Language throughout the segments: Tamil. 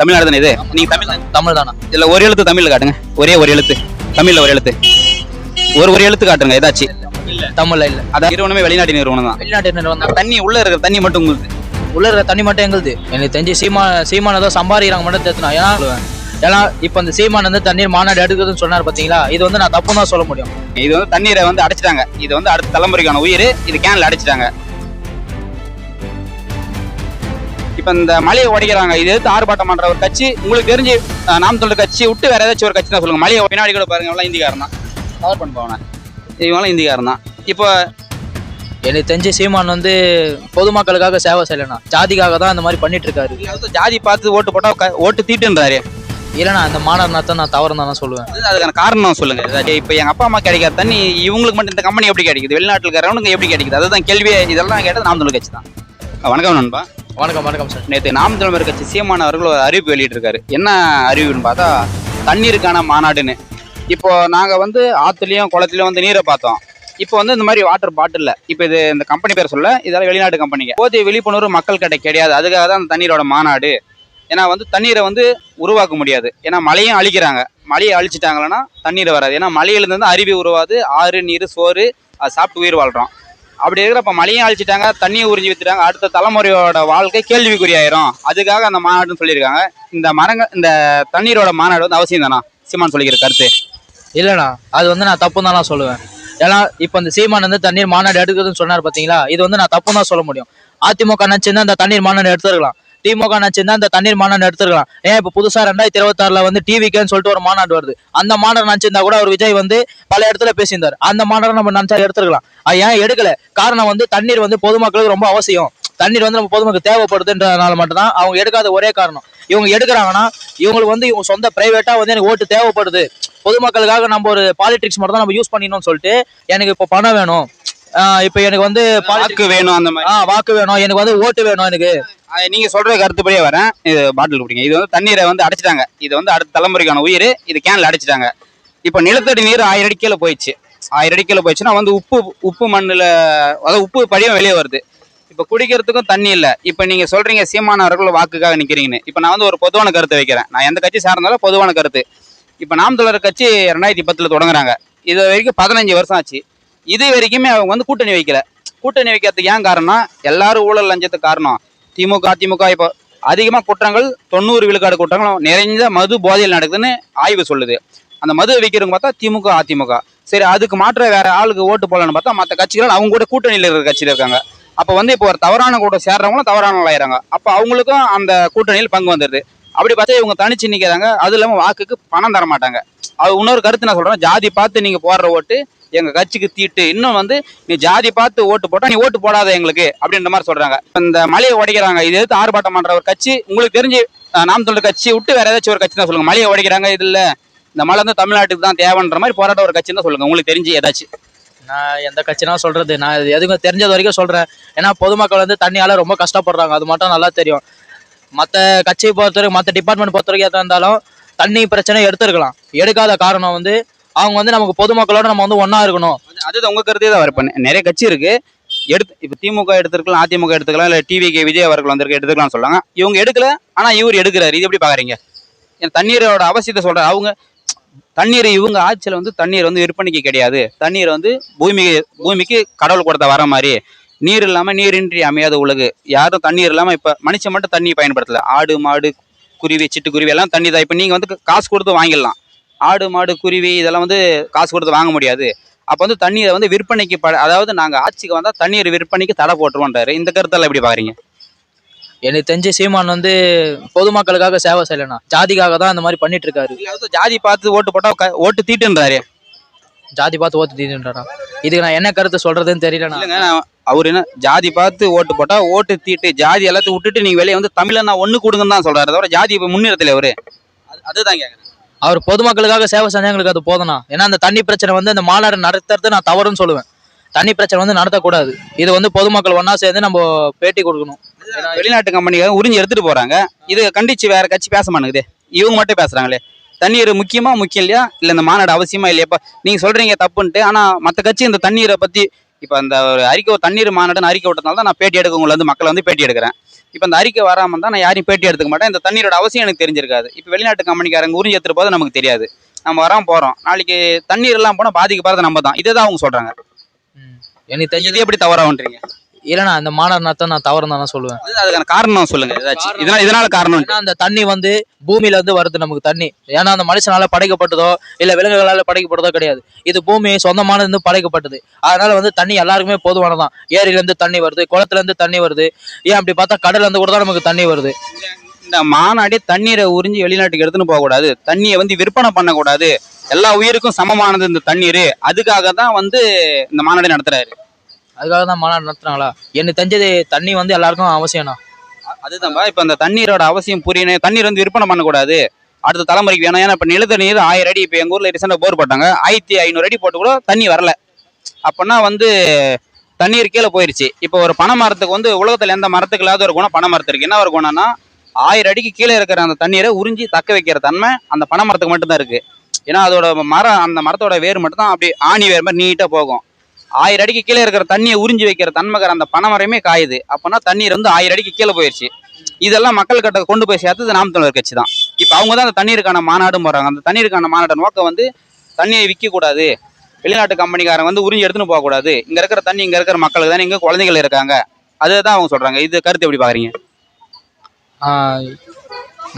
தமிழ்நாடு தானே இது? நீங்க தமிழ் தானே? தமிழ் தானா? இதுல ஒரு எழுத்து தமிழ்ல காட்டுங்க. ஒரே ஒரு எழுத்து. தமிழ்ல ஒரு எழுத்து. ஒரு ஒரு எழுத்து காட்டுங்க ஏதாச்சும் தமிழ்ல இல்ல. அதான் நிறுவனமே வெளிநாட்டு நிறுவனம் தான். வெளிநாட்டு நிறுவனம் தான். தண்ணி உள்ள இருக்கிற தண்ணி மட்டும் உங்களுக்கு உள்ள இருக்கிற தண்ணி மட்டும் எங்களுது. எனக்கு தெரிஞ்சு சீமா சீமான் ஏதோ சம்பாதிக்கிறாங்க மட்டும் தெரிஞ்சுனா ஏன்னா ஏன்னா இப்போ இந்த சீமான் வந்து தண்ணீர் மாநாடு எடுக்குதுன்னு சொன்னார் பாத்தீங்களா? இது வந்து நான் தப்பு தான் சொல்ல முடியும். இது வந்து தண்ணீரை வந்து அடைச்சிட்டாங்க. இது வந்து அடுத்த தலைமுறைக்கான உயிர். இது கேன்ல அடைச்சிட்டாங்க. இப்ப இந்த மலையை உடைக்கிறாங்க. இது எதிர்த்து ஆர்ப்பாட்டம் பண்ற ஒரு கட்சி. உங்களுக்கு தெரிஞ்சு நாம் சொல்ற கட்சி விட்டு வேற ஏதாச்சும் ஒரு கட்சி தான் சொல்லுங்க. மலையை பின்னாடி கூட பாருங்க எல்லாம் இந்திக்காரன் தான். கவர் பண்ணுவாங்க இவங்களாம் இந்திக்காரன் தான். இப்போ எனக்கு தெரிஞ்சு சீமான் வந்து பொதுமக்களுக்காக சேவை செய்யலண்ணா. ஜாதிக்காக தான் இந்த மாதிரி பண்ணிட்டு இருக்காரு ஜாதி பார்த்து ஓட்டு போட்டா ஓட்டு தீட்டுன்றாரு. இல்லைண்ணா மாநாடு நடத்த நான் தவறு தான் சொல்லுவேன். அது அதுக்கான காரணம் சொல்லுங்க. இப்போ எங்க அப்பா அம்மா கிடைக்காத தண்ணி இவங்களுக்கு மட்டும் இந்த கம்பெனி எப்படி கிடைக்குது? வெளிநாட்டில் இருக்கிறவனுக்கு எப்படி கிடைக்குது? அதுதான் கேள்வியே. இதெல்லாம் கேட்டது நாம் தமிழ் கட்சி தான். வணக்கம் நண்பா. வணக்கம் வணக்கம் சார் நேற்று நாம் தமிழர் கட்சி சீமான் அவர்கள் ஒரு அறிவிப்பு வெளியிட்டிருக்காரு. என்ன அறிவிப்புன்னு பார்த்தா தண்ணீருக்கான மாநாடுன்னு. இப்போ நாங்கள் வந்து ஆற்றுலையும் குளத்துலையும் வந்து நீரை பார்த்தோம். இப்போ வந்து இந்த மாதிரி வாட்டர் பாட்டில் இப்போ இது இந்த கம்பெனி பேர் சொல்ல இதெல்லாம் வெளிநாட்டு கம்பெனிங்க போதிய விழிப்புணர்வு மக்கள் கிட்ட கிடையாது. அதுக்காக தான் அந்த தண்ணீரோட மாநாடு. ஏன்னா வந்து தண்ணீரை வந்து உருவாக்க முடியாது. ஏன்னா மழையும் அழிக்கிறாங்க. மழையை அழிச்சிட்டாங்களன்னா தண்ணீர் வராது. ஏன்னா மலையிலேருந்து தான் அருவி உருவாது. ஆறு நீர் சோறு அதை சாப்பிட்டு உயிர் வாழ்கிறோம் அப்படி இருக்கிறப்ப மழையும் அழிச்சிட்டாங்க தண்ணியை உறிஞ்சி வித்துட்டாங்க. அடுத்த தலைமுறையோட வாழ்க்கை கேள்விக்குறியாயிரும். அதுக்காக அந்த மாநாடுன்னு சொல்லியிருக்காங்க. இந்த மரங்க இந்த தண்ணீரோட மாநாடு வந்து அவசியம் தானா? சீமான் சொல்லிக்கிற கருத்து. இல்லைண்ணா அது வந்து நான் தப்பு தான் சொல்லுவேன். ஏன்னா இப்போ இந்த சீமான் வந்து தண்ணீர் மாநாடு எடுக்குதுன்னு சொன்னார் பார்த்தீங்களா இது வந்து நான் தப்பு தான் சொல்ல முடியும். அதிமுக நினச்சிருந்தா அந்த தண்ணீர் மாநாடு எடுத்துருக்கலாம். திமுக நினைச்சிருந்தா இந்த தண்ணீர் மாநாடு எடுத்துருக்கலாம். ஏன் இப்போ புதுசா ரெண்டாயிரத்தி இருபத்தாறுல வந்து டிவிக்கேன்னு சொல்லிட்டு ஒரு மாநாடு வருது. அந்த மாநாடு நினைச்சிருந்தா கூட அவர் விஜய் வந்து பல இடத்துல பேசியிருந்தார். அந்த மாநாடு நம்ம நினைச்சா எடுத்துருக்கலாம். அது ஏன் எடுக்கல? காரணம் வந்து தண்ணீர் வந்து பொதுமக்களுக்கு ரொம்ப அவசியம். தண்ணீர் வந்து நம்ம பொதுமக்களுக்கு தேவைப்படுதுன்றதுனால மட்டும்தான் அவங்க எடுக்காத ஒரே காரணம். இவங்க எடுக்கிறாங்கன்னா இவங்களுக்கு வந்து இவங்க சொந்த பிரைவேட்டா வந்து எனக்கு ஓட்டு தேவைப்படுது. பொதுமக்களுக்காக நம்ம ஒரு பாலிடிக்ஸ் மட்டும் தான் நம்ம யூஸ் பண்ணிடணும்னு சொல்லிட்டு எனக்கு இப்போ பணம் வேணும். இப்போ எனக்கு வந்து வாக்கு வேணும் அந்த மாதிரி. ஆ வாக்கு வேணும். எனக்கு வந்து ஓட்டு வேணும் எனக்கு. நீங்க சொல்ற கருத்துப்படியே வரேன். இது பாட்டில் குடிங்க. இது வந்து தண்ணீரை வந்து அடைச்சிட்டாங்க. இது வந்து அடுத்த தலைமுறைக்கான உயிர். இது கேன்ல அடைச்சிட்டாங்க. இப்போ நிலத்தடி நீர் ஆயிரம் அடி கீழே போயிடுச்சு. ஆயிரம் அடி கீழே போயிடுச்சுன்னா வந்து உப்பு உப்பு மண்ணில் அதாவது உப்பு படியும் வெளியே வருது. இப்போ குடிக்கிறதுக்கும் தண்ணி இல்லை. இப்போ நீங்க சொல்றீங்க சீமானவர்கள் வாக்குக்காக நிக்கிறீங்கன்னு. இப்போ நான் வந்து ஒரு பொதுவான கருத்தை வைக்கிறேன். நான் எந்த கட்சி சார்ந்தாலும் பொதுவான கருத்து. இப்போ நாம் தமிழர் கட்சி ரெண்டாயிரத்தி பத்தில் தொடங்குறாங்க. இது வரைக்கும் பதினஞ்சு வருஷம் ஆச்சு. இது வரைக்குமே அவங்க வந்து கூட்டணி வைக்கல. கூட்டணி வைக்கிறதுக்கு ஏன் காரணம் எல்லாரும் ஊழல் லஞ்சத்துக்கு காரணம். திமுக அதிமுக இப்போ அதிகமாக குற்றங்கள் தொண்ணூறு விழுக்காடு குற்றங்கள் நிறைந்த மது போதையில் நடக்குதுன்னு ஆய்வு சொல்லுது. அந்த மது விற்கிறவங்க பார்த்தா திமுக அதிமுக. சரி அதுக்கு மாற்ற வேற ஆளுக்கு ஓட்டு போடலான்னு பார்த்தா மற்ற கட்சிகள் அவங்க கூட கூட்டணியில் இருக்கிற கட்சியில் இருக்காங்க. அப்போ வந்து இப்போ ஒரு தவறான கூட சேர்றவங்களும் தவறான ஆயிடுறாங்க. அப்போ அவங்களுக்கும் அந்த கூட்டணியில் பங்கு வந்துடுது. அப்படி பார்த்தா இவங்க தனிச்சு நிற்கிறாங்க அது இல்லாமல் வாக்குக்கு பணம் தர மாட்டாங்க. அது இன்னொரு கருத்து நான் சொல்கிறேன் ஜாதி பார்த்து நீங்கள் போடுற ஓட்டு எங்கள் கட்சிக்கு தீட்டு. இன்னும் வந்து நீ ஜாதி பார்த்து ஓட்டு போட்டால் நீ ஓட்டு போடாத எங்களுக்கு அப்படின்ற மாதிரி சொல்கிறாங்க இந்த மலையை உடைக்கிறாங்க. இது எதிர்த்து ஆர்ப்பாட்டம் பண்ணுற ஒரு கட்சி? உங்களுக்கு தெரிஞ்சு நாம் சொல்ற கட்சி விட்டு வேற ஏதாச்சும் ஒரு கட்சி தான் சொல்லுங்கள் மலையை உடைக்கிறாங்க இது இந்த மலை வந்து தமிழ்நாட்டுக்கு தான் தேவைன்ற மாதிரி போராட்ட ஒரு கட்சி தான் சொல்லுங்கள் உங்களுக்கு தெரிஞ்சு ஏதாச்சும். நான் எந்த கட்சினா சொல்கிறது நான் எதுவும் தெரிஞ்சது வரைக்கும் சொல்கிறேன் ஏன்னா பொதுமக்கள் வந்து தண்ணியால் ரொம்ப கஷ்டப்படுறாங்க. அது மட்டும் நல்லா தெரியும். மற்ற கட்சியை பொறுத்தவரைக்கும் மற்ற டிபார்ட்மெண்ட் பொறுத்த வரைக்கும் இருந்தாலும் தண்ணி பிரச்சனை எடுத்துருக்கலாம். எடுக்காத காரணம் வந்து அவங்க வந்து நமக்கு பொதுமக்களோட நம்ம வந்து ஒன்றா இருக்கணும். அது- அதுதான் உங்க கருத்தே தான் வரப்ப நிறைய கட்சி இருக்கு. எடுத்து இப்போ திமுக எடுத்துருக்கலாம் அதிமுக எடுத்துக்கலாம் இல்லை டிவிக்கு விஜய் அவர்கள் வந்திருக்க எடுத்துக்கலாம்னு சொல்லுவாங்க இவங்க எடுக்கல ஆனால் இவர் எடுக்கிறாரு. இது எப்படி பார்க்குறீங்க என் தண்ணீரோட அவசியத்தை சொல்கிற அவங்க தண்ணீர் இவங்க ஆட்சியில் வந்து தண்ணீர் வந்து விற்பனைக்கு கிடையாது. தண்ணீர் வந்து பூமி பூமிக்கு கடவுள் கொடுத்த வர மாதிரி. நீர் இல்லாமல் நீரின்றி அமையாத உலகு. யாரும் தண்ணீர் இல்லாமல் இப்போ மனுஷன் மட்டும் தண்ணி பயன்படுத்தலை. ஆடு மாடு குருவி சிட்டுக்குருவி எல்லாம் தண்ணி தான். இப்போ நீங்கள் வந்து காசு கொடுத்து வாங்கிடலாம். ஆடு மாடு குருவி இதெல்லாம் வந்து காசு கொடுத்து வாங்க முடியாது. அப்போ வந்து தண்ணீரை வந்து விற்பனைக்கு ப அதாவது நாங்கள் ஆட்சிக்கு வந்தால் தண்ணீர் விற்பனைக்கு தடை போட்டுருவோன்றாரு. இந்த கருத்தெல்லாம் எப்படி பார்க்குறீங்க எனக்கு தெரிஞ்சு சீமான் வந்து பொதுமக்களுக்காக சேவை செய்யலண்ணா. ஜாதிக்காக தான் இந்த மாதிரி பண்ணிட்டு இருக்காரு ஜாதி பார்த்து ஓட்டு போட்டால் ஓட்டு தீட்டுன்றாரு. ஜாதி பார்த்து ஓட்டு தீதுன்றாரா இதுக்கு நான் என்ன கருத்து சொல்றதுன்னு தெரியலண்ணா. நான் அவர் என்ன ஜாதி பார்த்து ஓட்டு போட்டா ஓட்டு தீட்டு ஜாதி எல்லாத்தையும் விட்டுட்டு நீங்க வெளியே வந்து தமிழனா ஒண்ணு கொடுங்கன்னு தான் சொல்றாரு. தவிர ஜாதி இப்ப முன்னிறத்துல அவரு. அது- அதுதான் கேக்குறேன். அவர் பொதுமக்களுக்காக சேவை செஞ்சவங்களுக்கு அது போதும்ண்ணா. ஏன்னா அந்த தண்ணி பிரச்சனை வந்து அந்த மாநாடு நடத்துறது நான் தவறுன்னு சொல்லுவேன். தண்ணி பிரச்சனை வந்து நடத்தக்கூடாது. இது வந்து பொதுமக்கள் ஒன்னா சேர்ந்து நம்ம பேட்டி கொடுக்கணும். வெளிநாட்டு கம்பெனிக்காக உறிஞ்சி எடுத்துட்டு போறாங்க. இது கண்டிச்சு வேற கட்சி பேச மாட்டேங்குது. இவங்க மட்டும் பேசுறாங்களே. தண்ணீர் முக்கியமா முக்கியம் இல்லையா? இல்ல இந்த மாநாடு அவசியமா இல்லையாப்பா நீங்க சொல்றீங்க தப்புன்ட்டு. ஆனா மற்ற கட்சி இந்த தண்ணீரை பத்தி இப்போ அந்த ஒரு அறிக்கை தண்ணீர் மாநாடுன்னு அறிக்கை விட்டனால தான் நான் பேட்டி எடுக்க உங்களை வந்து மக்களை வந்து பேட்டி எடுக்கிறேன். இப்போ இந்த அறிக்கை வராமல் தான் நான் யாரையும் பேட்டி எடுத்துக்க மாட்டேன். இந்த தண்ணீரோட அவசியம் எனக்கு தெரிஞ்சிருக்காது. இப்போ வெளிநாட்டு கம்பெனிக்காரங்க உறிஞ்சி எடுத்துட்டு போது நமக்கு தெரியாது. நம்ம வரோம் போகிறோம் நாளைக்கு தண்ணீர் எல்லாம் போனால் பாதிக்கப்படுறது நம்ம தான் இதை தான் அவங்க சொல்கிறாங்க. எனக்கு தெரிஞ்சது எப்படி தவறாகன்றீங்க இல்லைண்ணா இந்த மாநாடு நடத்த நான் தவறு தான் சொல்லுவேன். அது அதுக்கான காரணம் சொல்லுங்க. ஏதாச்சும். இதனால இதனால காரணம் ஏன்னா அந்த தண்ணி வந்து பூமியில இருந்து வருது நமக்கு தண்ணி. ஏன்னா அந்த மனுஷனால படைக்கப்பட்டதோ இல்ல விலங்குகளால படைக்கப்பட்டதோ கிடையாது. இது பூமி சொந்தமானது இருந்து படைக்கப்பட்டது. அதனால வந்து தண்ணி எல்லாருக்குமே பொதுவானதான் ஏரியில இருந்து தண்ணி வருது குளத்துல இருந்து தண்ணி வருது. ஏன் அப்படி பார்த்தா கடல்ல இருந்து கூட தான் நமக்கு தண்ணி வருது. இந்த மாநாடே தண்ணீரை உறிஞ்சி வெளிநாட்டுக்கு எடுத்துன்னு போகக்கூடாது. தண்ணியை வந்து விற்பனை பண்ணக்கூடாது. எல்லா உயிருக்கும் சமமானது இந்த தண்ணீர். அதுக்காக தான் வந்து இந்த மாநாடு நடத்துறாரு. அதுக்காக தான் மாநாடு நடத்துனாங்களா எனக்கு தெரிஞ்சது தண்ணி வந்து எல்லாருக்கும் அவசியம்ண்ணா. அதுதான்பா. இப்போ அந்த தண்ணீரோட அவசியம் புரியணும். தண்ணீர் வந்து விற்பனை பண்ணக்கூடாது. அடுத்த தலைமுறைக்கு வேணும். ஏன்னா இப்போ நிலத்தடி நீர் ஆயிரம் அடி. இப்போ எங்கள் ஊரில் ரீசெண்டாக போர் போட்டாங்க. ஆயிரத்தி ஐநூறு அடி போட்டு கூட தண்ணி வரல. அப்போனா வந்து தண்ணீர் கீழே போயிருச்சு. இப்போ ஒரு பனை மரத்துக்கு வந்து உலகத்தில் எந்த மரத்துக்கு இல்லாத ஒரு குணம் பனை மரத்துக்கு என்ன ஒரு குணம்னா ஆயிரம் அடிக்கு கீழே இருக்கிற அந்த தண்ணீரை உறிஞ்சி தக்க வைக்கிற தன்மை அந்த பனை மரத்துக்கு மட்டும்தான் இருக்குது ஏன்னா அதோட மரம் அந்த மரத்தோட வேர் மட்டும் தான் அப்படி ஆணி வேர் மாதிரி நீட்டாக போகும். ஆயிரம் அடிக்கு கீழே இருக்கிற தண்ணியை உறிஞ்சி வைக்கிற தன்மைக்கிற அந்த பனைமரமே காயுது. அப்போனா தண்ணீர் வந்து ஆயிரம் அடிக்கு கீழே போயிடுச்சு இதெல்லாம் மக்கள் கிட்ட கொண்டு போய் சேர்த்தது நாம் தமிழர் கட்சி தான். இப்போ அவங்க தான் அந்த தண்ணீருக்கான மாநாடும் போகிறாங்க அந்த தண்ணீருக்கான மாநாடு நோக்கம் வந்து தண்ணியை விற்கக்கூடாது வெளிநாட்டு கம்பெனிக்காரங்க வந்து உறிஞ்சி எடுத்துன்னு போகக்கூடாது இங்கே இருக்கிற தண்ணி இங்கே இருக்கிற மக்களுக்கு தானே இங்கே குழந்தைகள் இருக்காங்க. அதுதான் அவங்க சொல்கிறாங்க இது கருத்து எப்படி பார்க்குறீங்க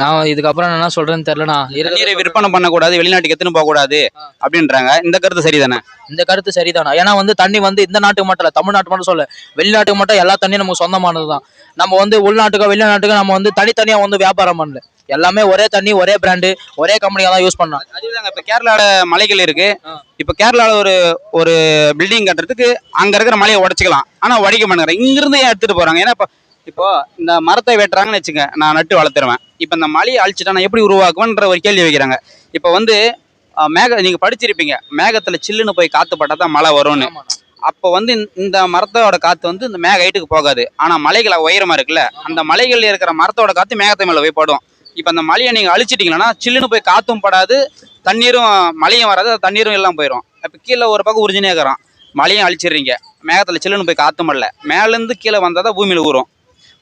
நான் இதுக்கப்புறம் என்ன சொல்றேன்னு தெரியலண்ணா. இருக்கிறத விற்பனை பண்ணக்கூடாது வெளிநாட்டுக்கு எடுத்துன்னு போகக்கூடாது அப்படின்றாங்க. இந்த கருத்து சரிதானே? இந்த கருத்து சரிதானா? ஏன்னா வந்து தண்ணி வந்து இந்த நாட்டுக்கு மட்டும் இல்ல தமிழ்நாட்டுக்கு மட்டும் சொல்ல. வெளிநாட்டுக்கு மட்டும் எல்லா தண்ணியும் நமக்கு சொந்தமானது தான். நம்ம வந்து உள்நாட்டுக்கோ வெளிநாட்டுக்கோ நம்ம வந்து தனித்தனியா வந்து வியாபாரம் பண்ணல. எல்லாமே ஒரே தண்ணி ஒரே பிராண்டு ஒரே கம்பெனியா தான் யூஸ் பண்ணோம். அதுதாங்க இப்ப கேரளால மலைகள் இருக்கு. இப்ப கேரளால ஒரு ஒரு பில்டிங் கட்டுறதுக்கு அங்க இருக்கிற மலையை உடைச்சுக்கலாம். ஆனா உடைக்க மாட்டேங்கிறாங்க. இங்க இருந்து ஏன் எடுத்துட்டு போறாங்க. ஏன்னா இப்ப இப்போ இந்த மரத்தை வெட்டுறாங்கன்னு வச்சுங்க நான் நட்டு வளர்த்துருவேன். இப்போ இந்த மலையை அழிச்சிட்டா நான் எப்படி உருவாக்குவேன்ற ஒரு கேள்வி வைக்கிறாங்க. இப்போ வந்து மேக நீங்க படிச்சிருப்பீங்க மேகத்துல சில்லுன்னு போய் காத்து பட்டா தான் மழை வரும்னு. அப்போ வந்து இந்த- மரத்தோட காத்து வந்து இந்த மேக ஹைட்டுக்கு போகாது. ஆனா மலைகள் உயரமா இருக்குல்ல அந்த மலைகள்ல இருக்கிற மரத்தோட காத்து மேகத்தை மேல போய் படும். இப்போ அந்த மலையை நீங்க அழிச்சிட்டீங்கன்னா சில்லுன்னு போய் காத்தும் படாது தண்ணீரும் மழையும் வராது அது தண்ணீரும் எல்லாம் போயிடும் இப்போ கீழே ஒரு பக்கம் உறிஞ்சினே இருக்கிறான். மழையும் அழிச்சிடுறீங்க. மேகத்தில் சில்லுன்னு போய் காத்தும் படல. மேலேருந்து கீழே வந்தால் தான் பூமியில் ஊறும்.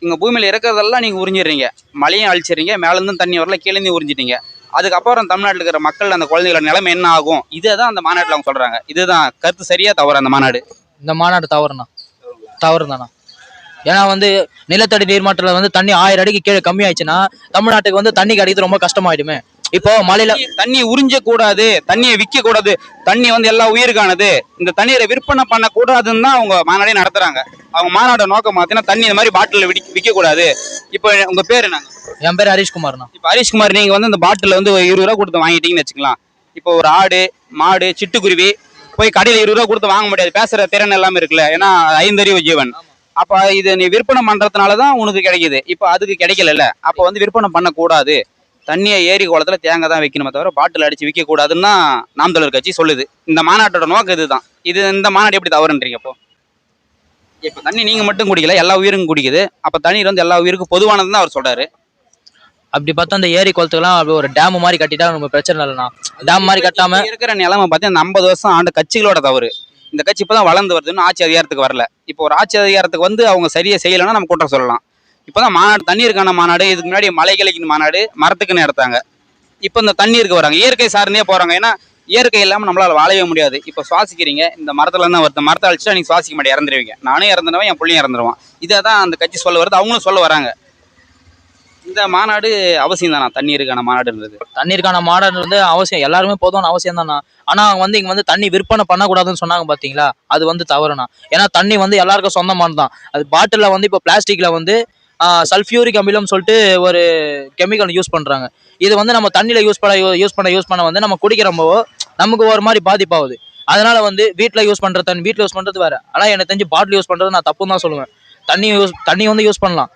இங்கே பூமியில் இருக்கிறதெல்லாம் நீங்கள் உறிஞ்சிடுறீங்க. மழையும் அழிச்சிடுறீங்க மேலேருந்து தண்ணி வரல கீழேருந்து உறிஞ்சிட்டீங்க. அதுக்கப்புறம் தமிழ்நாட்டில் இருக்கிற மக்கள் அந்த குழந்தைகளோட நிலைமை என்ன ஆகும்? இதை தான் அந்த மாநாட்டில் அவங்க சொல்கிறாங்க இதுதான் கருத்து சரியாக தவறு அந்த மாநாடு? இந்த மாநாடு தவறுண்ணா. தவறு தானா ஏன்னா வந்து நிலத்தடி நீர்மட்டத்தில் வந்து தண்ணி ஆயிரம் அடிக்கு கீழே கம்மியாயிடுச்சுன்னா தமிழ்நாட்டுக்கு வந்து தண்ணி கிடைக்கிறது ரொம்ப கஷ்டமாயிடுமே. இப்போ மலையில தண்ணி உறிஞ்ச கூடாது தண்ணியை விற்க கூடாது தண்ணி வந்து எல்லா உயிருக்கானது. இந்த தண்ணீரை விற்பனை பண்ண கூடாதுன்னு தான் அவங்க மாநாடே நடத்துறாங்க. அவங்க மாநாட நோக்கம் பார்த்தீங்கன்னா தண்ணி இந்த மாதிரி பாட்டில் விற்க கூடாது. இப்போ உங்க பேர் என்னங்க? என் பேர் ஹரிஷ்குமார்ண்ணா. இப்போ ஹரிஷ்குமார் நீங்க வந்து இந்த பாட்டில் வந்து இருபது ரூபா கொடுத்து வாங்கிட்டீங்கன்னு வச்சுக்கலாம். இப்போ ஒரு ஆடு மாடு சிட்டுக்குருவி போய் கடையில் இருபது ரூபா கொடுத்து வாங்க முடியாது. பேசுற திறன் எல்லாமே இருக்குல்ல. ஏன்னா ஐந்தறிவு ஜீவன் அப்ப இது நீ விற்பனை பண்றதுனால தான் உனக்கு கிடைக்குது. இப்போ அதுக்கு கிடைக்கல அப்போ வந்து விற்பனை பண்ணக்கூடாது. தண்ணியை ஏரி குளத்துல தேங்காய் தான் வைக்கணுமே தவிர பாட்டில் அடிச்சு விற்க கூடாதுன்னு தான் நாம் தமிழர் கட்சி சொல்லுது. இந்த மாநாட்டோட நோக்கம் இதுதான். இது இந்த மாநாடு எப்படி தவறுன்றீங்க அப்போ? இப்போ தண்ணி நீங்க மட்டும் குடிக்கல எல்லா உயிருக்கும் குடிக்குது. அப்ப தண்ணீர் வந்து எல்லா உயிருக்கும் பொதுவானதுன்னு தான் அவர் சொல்றாரு. அப்படி பார்த்தா அந்த ஏரி குளத்துக்குலாம் அப்படி ஒரு டேம் மாதிரி கட்டிட்டா நம்ம பிரச்சனை இல்லைண்ணா. டேம் மாதிரி கட்டாம இப்ப இருக்கிற நிலைமை பார்த்தீங்கன்னா இந்த ஐம்பது வருஷம் ஆண்ட கட்சிகளோட தவறு. இந்த கட்சி இப்பதான் வளர்ந்து வருதுன்னு ஆட்சி அதிகாரத்துக்கு வரல. இப்போ ஒரு ஆட்சி அதிகாரத்துக்கு வந்து அவங்க சரியா செய்யலைன்னா நம்ம குற்றம் சொல்லலாம். இப்போதான் மாநாடு தண்ணீருக்கான மாநாடு இதுக்கு முன்னாடி மலைகளுக்கு மாநாடு மரத்துக்குன்னு எடுத்தாங்க. இப்போ இந்த தண்ணீருக்கு வராங்க. இயற்கை சார்ந்தே போகிறாங்க ஏன்னா இயற்கை இல்லாமல் நம்மளால் வாழவே முடியாது. இப்போ சுவாசிக்கிறீங்க இந்த மரத்தில் தான் ஒருத்த மரத்தை அழிச்சுட்டு நீங்கள் சுவாசிக்க மாட்டே இறந்துருவீங்க. நானும் இறந்துடுவேன் என் பிள்ளையும் இறந்துருவான். இதை தான் அந்த கட்சி சொல்ல வருது. அவங்களும் சொல்ல வராங்க. இந்த மாநாடு அவசியம் தானா தண்ணீருக்கான மாநாடுன்றது. தண்ணீருக்கான மாடல் வந்து அவசியம். எல்லாருமே போதும்னு அவசியம் தானா ஆனால் அவங்க வந்து இங்கே வந்து தண்ணி விற்பனை பண்ணக்கூடாதுன்னு சொன்னாங்க பார்த்தீங்களா அது வந்து தவறுண்ணா. ஏன்னா தண்ணி வந்து எல்லாருக்கும் சொந்தமானது தான் அது பாட்டிலில் வந்து இப்போ பிளாஸ்டிக்கில் வந்து சல்ஃபியூரிக் அமிலம் சொல்லிட்டு ஒரு கெமிக்கல் யூஸ் பண்ணுறாங்க இது வந்து நம்ம தண்ணியில் யூஸ் பண்ண யூஸ் பண்ண யூஸ் பண்ண வந்து நம்ம குடிக்கிறப்போ நமக்கு ஒரு மாதிரி பாதிப்பாகுது. அதனால் வந்து வீட்டில் யூஸ் பண்ணுற தண்ணி வீட்டில் யூஸ் பண்ணுறது வேறு. ஆனால் எனக்கு தெரிஞ்சு பாட்டில் யூஸ் பண்ணுறது நான் தப்புன்னு தான் சொல்லுவேன். தண்ணி யூஸ் தண்ணி வந்து யூஸ் பண்ணலாம்.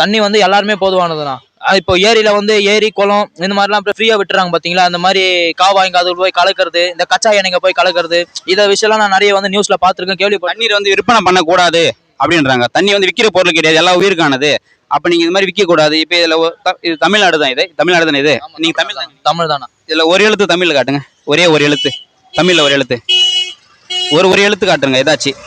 தண்ணி வந்து எல்லாருமே பொதுவானதுண்ணா இப்போ ஏரியில் வந்து ஏரி குளம் இந்த மாதிரிலாம் அப்புறம் ஃப்ரீயாக விட்டுறாங்க பார்த்தீங்களா அந்த மாதிரி காவாய்ங்க அது போய் கலக்கிறது இந்த கச்சா எண்ணெய்ங்க போய் கலக்கிறது இதை விஷயம்லாம் நான் நிறைய வந்து நியூஸில் பார்த்துருக்கேன் கேள்வி தண்ணீர் வந்து விற்பனை பண்ணக்கூடாது. அப்படின்றாங்க. தண்ணி வந்து விற்கிற பொருள் கிடையாது. எல்லா உயிருக்கானது. அப்ப நீங்க இது மாதிரி விற்க கூடாது இப்ப இதுல இது தமிழ்நாடு தான் இது. தமிழ்நாடு தானே இது? நீங்க தமிழ் தமிழ் தானா. இதுல ஒரு எழுத்து தமிழ்ல காட்டுங்க. ஒரே ஒரு எழுத்து. தமிழ்ல ஒரு எழுத்து. ஒரு ஒரு எழுத்து காட்டுங்க. ஏதாச்சும்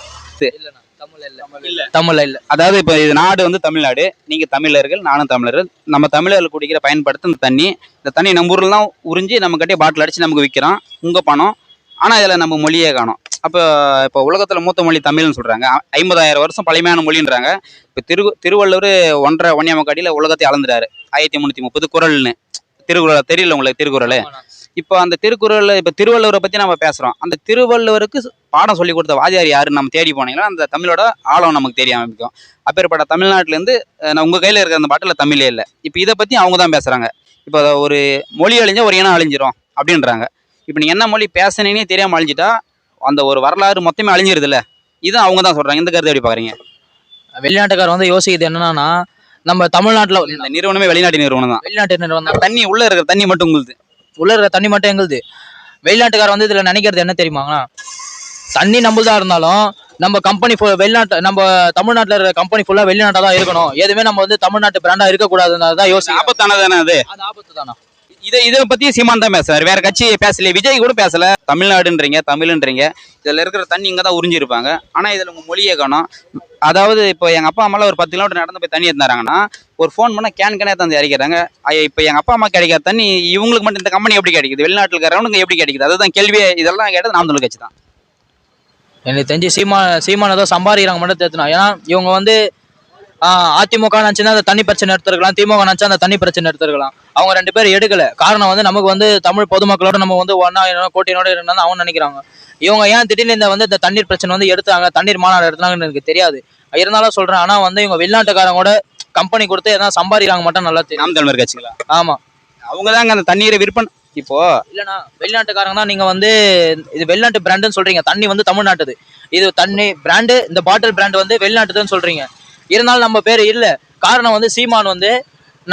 தமிழ்ல இல்ல. அதாவது இப்போ இது நாடு வந்து தமிழ்நாடு. நீங்க தமிழர்கள் நானும் தமிழர்கள். நம்ம தமிழர்கள் குடிக்கிற பயன்படுத்த இந்த தண்ணி. இந்த தண்ணி நம்ம ஊர்ல தான் உறிஞ்சி நம்ம கட்டி பாட்டில் அடிச்சு நமக்கு விற்கிறோம் உங்க பணம். ஆனா இதுல நம்ம மொழியே காணோம். அப்போ இப்போ உலகத்துல மூத்த மொழி தமிழ்னு சொல்றாங்க. ஐ- ஐம்பதாயிரம் வருஷம் பழமையான மொழின்றாங்க. இப்போ திரு திருவள்ளுவர் ஒன்றரை ஒன்னியாம அடியில உலகத்தை அளந்துறாரு ஆயிரத்தி முந்நூற்றி முப்பது குரல்னு. திருக்குறள் தெரியல உங்களுக்கு திருக்குறள். இப்போ அந்த திருக்குறள் இப்போ திருவள்ளுவரை பற்றி நம்ம பேசுகிறோம் அந்த திருவள்ளுவருக்கு பாடம் சொல்லி கொடுத்த வாதியார் யாருன்னு நம்ம தேடி போனீங்கன்னா அந்த தமிழோட ஆழம் நமக்கு தெரிய ஆரம்பிக்கும். அப்பேற்பட்ட தமிழ்நாட்டிலேருந்து உங்கள் கையில் இருக்கிற அந்த பாட்டில் தமிழே இல்லை. இப்போ இதை பற்றி அவங்க தான் பேசுகிறாங்க இப்போ ஒரு மொழி அழிஞ்சா ஒரு இனம் அழிஞ்சிரும் அப்படின்றாங்க. இப்போ நீ என்ன மொழி பேசுனீங்கன்னே தெரியாமல் அழிஞ்சிட்டா அந்த ஒரு வரலாறு மொத்தமே அழிஞ்சிருதுல்ல? இது அவங்க தான் சொல்கிறாங்க இந்த கருத்தை எப்படி பார்க்குறீங்க? வெளிநாட்டுக்கார் வந்து யோசிக்குது என்னன்னா நம்ம தமிழ்நாட்டுல இந்த நிறுவனமே வெளிநாட்டு நிறுவனம் தான். வெளிநாட்டினர் வந்து தண்ணி உள்ளே இருக்கிற தண்ணி மட்டும் உங்களுது. உள்ள இருக்கிற தண்ணி மட்டும் எங்களுது. வெளிநாட்டுக்கார் வந்து இதுல நினைக்கிறது என்ன தெரியுமாங்களா தண்ணி நம்மளதா இருந்தாலும் நம்ம கம்பெனி வெளிநாட்டு நம்ம தமிழ்நாட்டுல இருக்கிற கம்பெனி ஃபுல்லா வெளிநாட்டா தான் இருக்கணும். எதுவுமே நம்ம வந்து தமிழ்நாட்டு பிராண்டா இருக்கக்கூடாதுன்னு தான் யோசிக்கும் ஆபத்தானதானே அது? அது ஆபத்து தானா இதை இதை பத்தி சீமான் தான் பேசுறாரு. வேற கட்சி பேசல விஜய் கூட பேசல. தமிழ்நாடுன்றீங்க தமிழ்ன்றீங்க. இதுல இருக்கிற தண்ணி இங்க தான் உறிஞ்சிருப்பாங்க. ஆனா இதுல உங்க மொழியை காணும். அதாவது இப்போ எங்க அப்பா அம்மால ஒரு பத்து கிலோமீட்டர் நடந்து போய் தண்ணி எடுத்தாங்கன்னா ஒரு ஃபோன் பண்ணா கேன் கேனே தந்து இறக்கிறாங்க. இப்போ எங்க அப்பா அம்மா கிடைக்காத தண்ணி இவங்களுக்கு மட்டும் இந்த கம்பெனி எப்படி கிடைக்குது? வெளிநாட்டில் இருக்கிறவனுக்கு எப்படி கிடைக்குது? அதுதான் கேள்வியே. இதெல்லாம் கேட்டது நாம் தொழில் கட்சி தான். எனக்கு தெரிஞ்சு சீமா சீமான ஏதோ சம்பாதிக்கிறாங்க மட்டும் தேத்துனா ஏன்னா இவங்க வந்து அதிமுக நினச்சுன்னா அந்த தண்ணி பிரச்சனை எடுத்துருக்கலாம் திமுக நினச்சா அந்த தண்ணி பிரச்சனை எடுத்துருக்கலாம். அவங்க ரெண்டு பேரும் எடுக்கல. காரணம் வந்து நமக்கு வந்து தமிழ் பொதுமக்களோட நம்ம வந்து ஒன்னா கோட்டினோட இருந்தாலும் அவங்க நினைக்கிறாங்க. இவங்க ஏன் திடீர்னு இந்த வந்து இந்த தண்ணீர் பிரச்சனை வந்து எடுத்தாங்க? தண்ணீர் மாநாடு எடுத்தாங்கன்னு எனக்கு தெரியாது. இருந்தாலும் சொல்றேன். ஆனா வந்து இவங்க வெளிநாட்டுக்காரங்க கம்பெனி கொடுத்து எதனா சம்பாதிக்கிறாங்க மட்டும் நல்லா தெரியும். நாம் தமிழர் கட்சிகளா ஆமா. அவங்க தாங்க அந்த தண்ணீரை விற்பனை இப்போ இல்லைண்ணா வெளிநாட்டுக்காரங்க தான் நீங்க வந்து இது வெளிநாட்டு பிராண்டுன்னு சொல்றீங்க. தண்ணி வந்து தமிழ்நாட்டுது. இது தண்ணி பிராண்டு இந்த பாட்டில் பிராண்ட் வந்து வெளிநாட்டுதுன்னு சொல்றீங்க. இருந்தாலும் நம்ம பேர் இல்ல. காரணம் வந்து சீமான் வந்து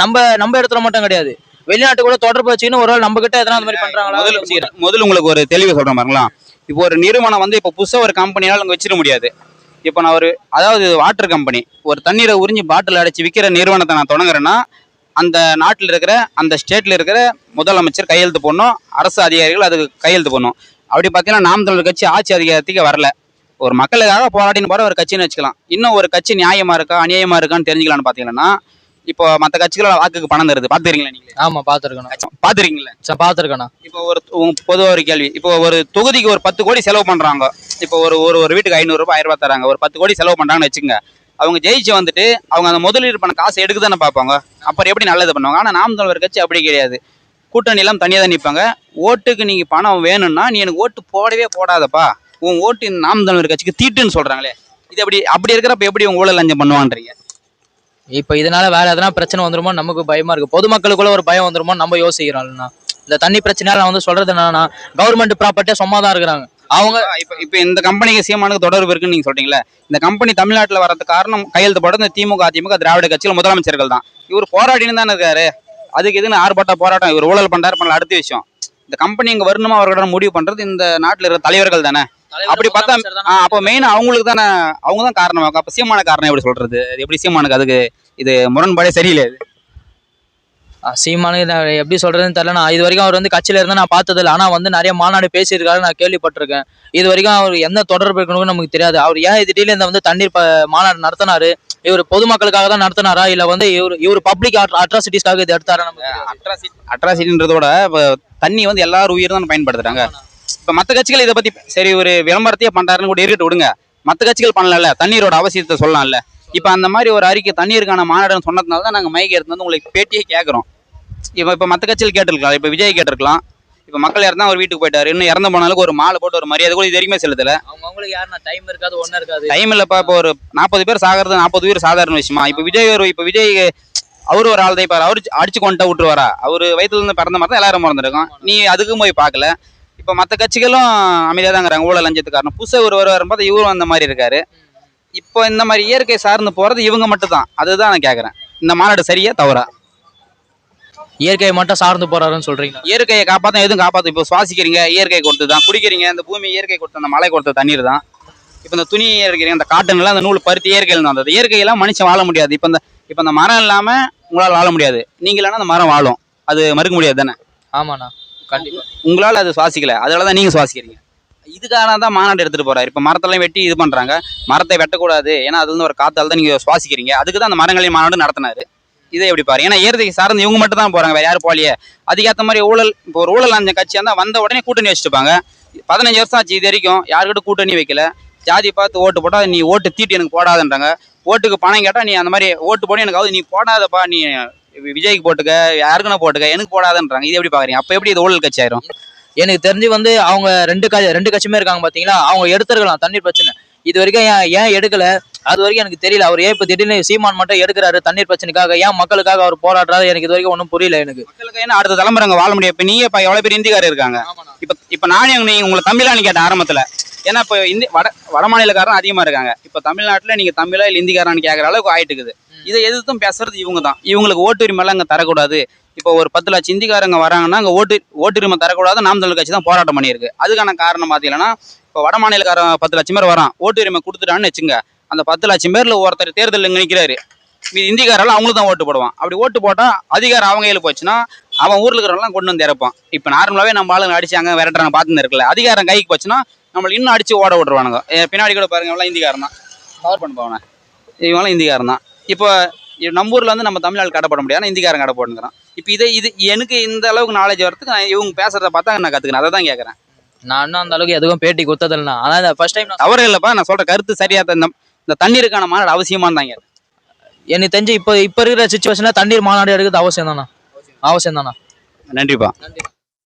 நம்ம நம்ம இடத்துல மட்டும் கிடையாது. வெளிநாட்டு கூட தொடர்பு வச்சுன்னு ஒரு நம்ம கிட்ட எதனா அந்த மாதிரி பண்றாங்களா? முதல்ல. முதல்ல உங்களுக்கு ஒரு தெளிவு சொல்றேன் பாருங்களா இப்போ ஒரு நிறுவனம் வந்து இப்போ புதுசாக ஒரு கம்பெனியால அங்கே வச்சிட முடியாது. இப்போ நான் ஒரு அதாவது வாட்டர் கம்பெனி ஒரு தண்ணீரை உறிஞ்சி பாட்டில் அடைச்சி விற்கிற நிறுவனத்தை நான் தொடங்குறேன்னா அந்த நாட்டில் இருக்கிற அந்த ஸ்டேட்டில் இருக்கிற முதலமைச்சர் கையெழுத்து போடணும் அரசு அதிகாரிகள் அதுக்கு கையெழுத்து போடணும். அப்படி பார்த்தீங்கன்னா நாம் தமிழர் கட்சி ஆட்சி அதிகாரத்துக்கு வரல. ஒரு மக்களுக்காக போராடின்னு போற ஒரு கட்சின்னு வச்சுக்கலாம். இன்னும் ஒரு கட்சி நியாயமா இருக்கா அநியாயமா இருக்கான்னு தெரிஞ்சுக்கலாம்னு பார்த்தீங்கன்னா இப்போ மற்ற கட்சிகளோட வாக்குக்கு பணம் தருது. பார்த்துருக்கீங்களா நீங்களே? ஆமா பாத்துருக்கணும் பார்த்துருக்கீங்களா? பாத்துருக்கேண்ணா இப்போ ஒரு பொதுவாக ஒரு கேள்வி. இப்போ ஒரு தொகுதிக்கு ஒரு பத்து கோடி செலவு பண்றாங்க. இப்போ ஒரு ஒரு ஒரு வீட்டுக்கு ஐநூறுரூபா ஆயிரம் ரூபாய் தராங்க. ஒரு பத்து கோடி செலவு பண்றாங்கன்னு வச்சுங்க அவங்க ஜெயிச்சு வந்துட்டு அவங்க அந்த முதலீடு பண்ண காசை எடுக்க தானே பார்ப்பாங்க. அப்புறம் எப்படி நல்லது பண்ணுவாங்க? ஆனால் நாம் தமிழர் கட்சி அப்படி கிடையாது. கூட்டணியெல்லாம் தனியாக தான் நிற்பாங்க ஓட்டுக்கு நீங்கள் பணம் வேணும்னா நீ எனக்கு ஓட்டு போடவே போடாதப்பா. உன் ஓட்டு நாம் தமிழர் கட்சிக்கு தீட்டுன்னு சொல்றாங்களே. இது அப்படி அப்படி இருக்கிறப்ப எப்படி உங்க ஊழல் லஞ்சம் பண்ணுவான்றீங்க? இப்போ இதனால வேற எதனா பிரச்சனை வந்துருமோ நமக்கு பயமா இருக்கு. பொதுமக்களுக்குள்ள ஒரு பயம் வந்துருமோ நம்ம யோசிக்கிறோம்னா இந்த தண்ணி பிரச்சனையால நான் வந்து சொல்றது என்னன்னா கவர்மெண்ட் ப்ராப்பர்ட்டியே சும்மா தான் இருக்கிறாங்க. அவங்க இப்போ இப்போ இந்த கம்பெனிக்கு சீமானுக்கு தொடர்பு இருக்குன்னு நீங்க சொல்றீங்களா இந்த கம்பெனி தமிழ்நாட்டில் வரது காரணம் கையெழுத்து போட இந்த திமுக அதிமுக திராவிட கட்சியில் முதலமைச்சர்கள் தான். இவர் போராடின்னு தானே இருக்காரு. அதுக்கு எதுன்னு ஆர்ப்பாட்ட போராட்டம்? இவர் ஊழல் பண்றாரு பண்ணல அடுத்த விஷயம். இந்த கம்பெனி இங்கே வரணுமா அவர்களோட முடிவு பண்றது இந்த நாட்டில் இருக்கிற தலைவர்கள் தானே. அப்படி பார்த்தா அப்போ மெயின் அவங்களுக்கு தானே அவங்க தான் காரணம். அப்போ சீமான காரணம் எப்படி சொல்றது? எப்படி சீமானுக்கு அதுக்கு இது முரண்பாடே சரியில்லை இது சீமானுக்கு நான் எப்படி சொல்றதுன்னு தெரியல. நான் இது வரைக்கும் அவர் வந்து கட்சியில இருந்தா நான் பார்த்தது இல்லை ஆனா வந்து நிறைய மாநாடு பேசியிருக்காரு நான் கேள்விப்பட்டிருக்கேன். இது வரைக்கும் அவர் எந்த தொடர்பு இருக்கணும்னு நமக்கு தெரியாது. அவர் ஏன் திடீர்னு இந்த வந்து தண்ணீர் மாநாடு நடத்தினாரு? இவர் பொதுமக்களுக்காக தான் நடத்தினாரா? இல்ல வந்து இவர் இவர் பப்ளிக் அட்ராசிட்டிஸ்க்காக இது எடுத்தாரா. அட்ராசிட்டி அட்ராசிட்டின்றதோட இப்போ தண்ணி வந்து எல்லாரும் உயிர் தான் பயன்படுத்துறாங்க. இப்போ மற்ற கட்சிகள் இதை பத்தி சரி ஒரு விளம்பரத்தையே பண்றாருன்னு கூட இருக்கட்டு விடுங்க. மற்ற கட்சிகள் பண்ணல தண்ணீரோட அவசியத்தை சொல்லலாம்ல. இப்போ அந்த மாதிரி ஒரு அறிக்கை தண்ணீருக்கான மாநாடுன்னு சொன்னதுனால தான் நாங்கள் மைக் எடுத்து வந்து உங்களுக்கு பேட்டியே கேட்குறோம் இப்போ இப்போ மற்ற கட்சிகள் கேட்டிருக்கலாம் இப்போ விஜய் கேட்டிருக்கலாம். இப்போ மக்கள் இறந்தா ஒரு வீட்டுக்கு போயிட்டாரு. இன்னும் இறந்து போனாலும் ஒரு மாலை போட்டு ஒரு மரியாதை கூட இது வரைக்குமே செலுத்தல. அவங்க அவங்களுக்கு யாருன்னா டைம் இருக்காது ஒன்றும் இருக்காது. டைம் இல்லைப்பா இப்போ ஒரு நாற்பது பேர் சாகிறது நாற்பது பேர் சாதாரண விஷயமா? இப்போ விஜய் ஒரு இப்போ விஜய் அவரு ஒரு ஆள் தான் இப்போ அவரு அடிச்சு கொண்டு விட்டுருவாரா? அவர் வயித்துல இருந்து பிறந்த மாதிரி தான் எல்லாரும் பிறந்திருக்கோம். நீ அதுக்கும் போய் பார்க்கல. இப்போ மற்ற கட்சிகளும் அமைதியாக தாங்கிறாங்க ஊழல் லஞ்சத்துக்கு காரணம் புதுசாக ஒரு வருவார் வரும்போது இவரும் அந்த மாதிரி இருக்காரு. இப்போ இந்த மாதிரி இயற்கை சார்ந்து போறது இவங்க மட்டும் தான் அதுதான் நான் கேட்குறேன் இந்த மாநாடு சரியா தவறா? இயற்கையை மட்டும் சார்ந்து போறாருன்னு சொல்றீங்க இயற்கையை காப்பாற்ற எதுவும் காப்பாற்றும் இப்போ சுவாசிக்கிறீங்க இயற்கை கொடுத்து தான். குடிக்கிறீங்க இந்த பூமி இயற்கை கொடுத்த அந்த மழை கொடுத்த தண்ணீர் தான். இப்போ இந்த துணி இருக்கிறீங்க இந்த காட்டன் எல்லாம் அந்த நூல் பருத்தி இயற்கையில் தான் வந்தது. இயற்கையெல்லாம் மனுஷன் வாழ முடியாது. இப்போ இந்த இப்போ இந்த மரம் இல்லாமல் உங்களால் வாழ முடியாது. நீங்க இல்லைன்னா அந்த மரம் வாழும். அது மறுக்க முடியாது தானே? ஆமாண்ணா. கண்டிப்பாக உங்களால் அது சுவாசிக்கல. அதனால தான் நீங்கள் சுவாசிக்கிறீங்க. இதுக்காக தான் மாநாடு எடுத்துகிட்டு போகிறாரு இப்போ மரத்தெல்லாம் வெட்டி இது பண்ணுறாங்க மரத்தை வெட்டக்கூடாது. ஏன்னா அது வந்து ஒரு காத்தால் தான் நீங்கள் சுவாசிக்கிறீங்க. அதுக்கு தான் அந்த மரங்களின் மாநாடு நடத்தினாரு. இதை எப்படி பாரு ஏன்னா இயற்கைக்கு சார்ந்து இவங்க மட்டும் தான் போகிறாங்க வேறு யாரும் போலியே அதுக்கேற்ற மாதிரி ஊழல் இப்போ ஒரு ஊழல் அந்த கட்சியாக இருந்தால் வந்த உடனே கூட்டணி வச்சுட்டுப்பாங்க. பதினஞ்சு வருஷம் ஆச்சு இது வரைக்கும். யாருக்கிட்ட கூட்டணி வைக்கல. ஜாதி பார்த்து ஓட்டு போட்டால் நீ ஓட்டு தீட்டு எனக்கு போடாதுன்றாங்க. ஓட்டுக்கு பணம் கேட்டால் நீ அந்த மாதிரி ஓட்டு போட. எனக்கு ஆகுது நீ போடாதப்பா. நீ விஜய்க்கு போட்டுக்க யாருக்குன்னா போட்டுக்க எனக்கு போடாதுன்றாங்க. இது எப்படி பாக்குறீங்க? அப்ப எப்படி இது ஊழல் கட்சி ஆயிரும்? எனக்கு தெரிஞ்சு வந்து அவங்க ரெண்டு க ரெண்டு கட்சியுமே இருக்காங்க பாத்தீங்களா? அவங்க எடுத்துருக்கலாம் தண்ணீர் பிரச்சனை. இது வரைக்கும் ஏன் ஏன் எடுக்கல? அது வரைக்கும் எனக்கு தெரியல. அவர் ஏன் இப்ப திடீர்னு சீமான் மட்டும் எடுக்கிறாரு தண்ணீர் பிரச்சனைக்காக? ஏன் மக்களுக்காக அவர் போராடுறாரு? எனக்கு இது வரைக்கும் ஒன்றும் புரியல எனக்கு. மக்களுக்கு என்ன அடுத்த தலைமுறை அங்க வாழ முடியும். இப்ப நீயே இப்ப எவ்வளவு பேர் இந்திக்காரர் இருக்காங்க? இப்ப இப்ப நானே உங்க- நீங்க உங்களை தமிழான்னு கேட்டேன் ஆரம்பத்துல. ஏன்னா இப்போ இந்தி வட வட மாநிலக்காரன் அதிகமா இருக்காங்க. இப்ப தமிழ்நாட்டுல நீங்க தமிழா இல்ல இந்திக்காரான்னு கேட்கற அளவுக்கு ஆயிட்டு இருக்குது. இதை எதிர்த்தும் பேசுறது இவங்க தான் இவங்களுக்கு ஓட்டுரிமை எல்லாம் தரக்கூடாது. இப்போ ஒரு பத்து லட்சம் இந்திக்காரங்க வராங்கன்னா அங்கே ஓட்டு ஓட்டுரிமை தரக்கூடாது. நாம் தமிழ் கட்சி தான் போராட்டம் பண்ணியிருக்கு. அதுக்கான காரணம் பார்த்தீங்கன்னா இப்போ வட மாநிலக்காரன் பத்து லட்சம் பேர் வரான். ஓட்டுரிமை கொடுத்துட்டான்னு வச்சுங்க. அந்த பத்து லட்சம் பேரில் ஒருத்தர் தேர்தலில் நிற்கிறாரு மீது இந்திக்காரெல்லாம் அவங்களுக்கு தான் ஓட்டு போடுவான். அப்படி ஓட்டு போட்டால் அதிகாரம் அவங்க கையில் போச்சுன்னா அவன் ஊரில் இருக்கிறவங்களாம் கொண்டு வந்து இறப்பான். இப்போ நார்மலாகவே நம்ம ஆளுங்க அடிச்சாங்க விரட்டுறாங்க பார்த்துன்னு இருக்குல்ல அதிகாரம் கைக்கு போச்சுன்னா நம்மளை இன்னும் அடிச்சு ஓட விட்டுருவானுங்க. பின்னாடி கூட பாருங்க எல்லாம் இந்திக்காரன் தான். கவர் பண்ண இவங்களாம் இந்திக்காரன் தான். இப்போ நம்ம ஊர்ல வந்து நம்ம தமிழ்நாடு கடை போட முடியாது. இந்திக்காரன் கடை போட்டுக்கிறான் இப்போ இதை இது எனக்கு இந்த அளவுக்கு நாலேஜ் வரதுக்கு நான் இவங்க பேசுறத பார்த்தா நான் கத்துக்கிறேன். அதை தான் கேட்கறேன் நான் இன்னும் அந்த அளவுக்கு எதுவும் பேட்டி கொடுத்ததில்ல ஆனா இந்த ஃபர்ஸ்ட் டைம் தவறு இல்லப்பா. நான் சொல்ற கருத்து சரியா தான். இந்த இந்த தண்ணீருக்கான மாநாடு அவசியமானு தான் கேட்டேன். எனக்கு தெரிஞ்சு இப்போ இப்போ இருக்கிற சுச்சுவேஷன்ல தண்ணீர் மாநாடு எடுக்கிறது அவசியம் தானே அவசியம் தானே நன்றிப்பா. நன்றி.